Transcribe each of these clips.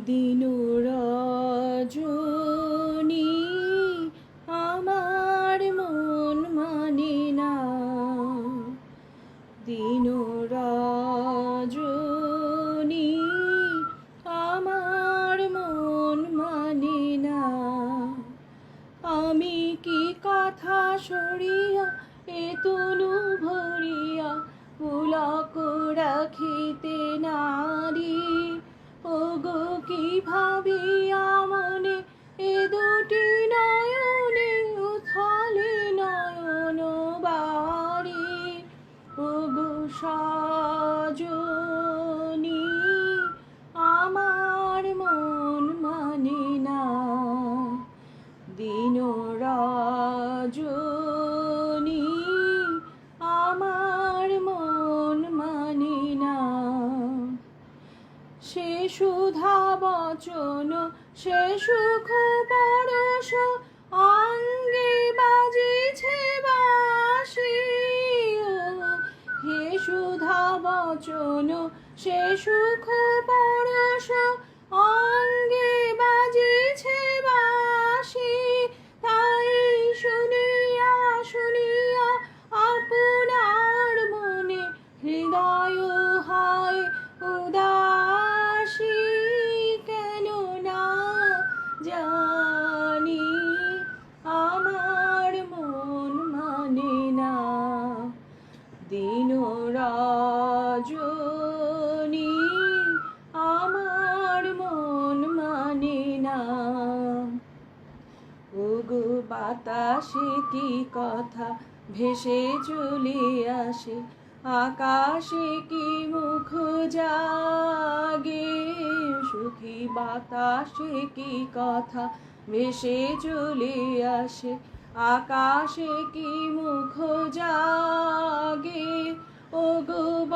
দিন রজনী আমার মন মানে না। দিন রজনী আমার মন মানে না। আমি কি কথা সরিয়া, এ তনু ভরিয়া পুলক রাখিতে নারী কি ভাবিয়া বচন সে সুখ পরশ অঙ্গে বাজিছে বাসি হে সুধা বচন সে সুখ পরশ বাতাসে কি কথা? ভেসে চলে আসে। আকাশে কি মুখ জাগে? সুখী বাতাসে কি কথা? ভেসে চলে আসে। আকাশে কি মুখ জাগে? ও গো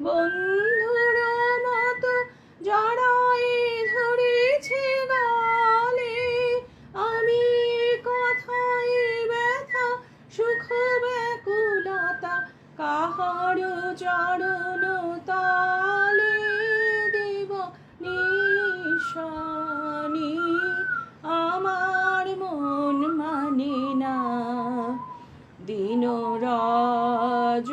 বন্ধুর মতো জড়ায়ে ধরেছে গালে। আমি কথায় ব্যথা, সুখ ব্যাকুলতা, কাহার চরণ তালে দেব নিশানি। আমার মন মানে না দিন রজ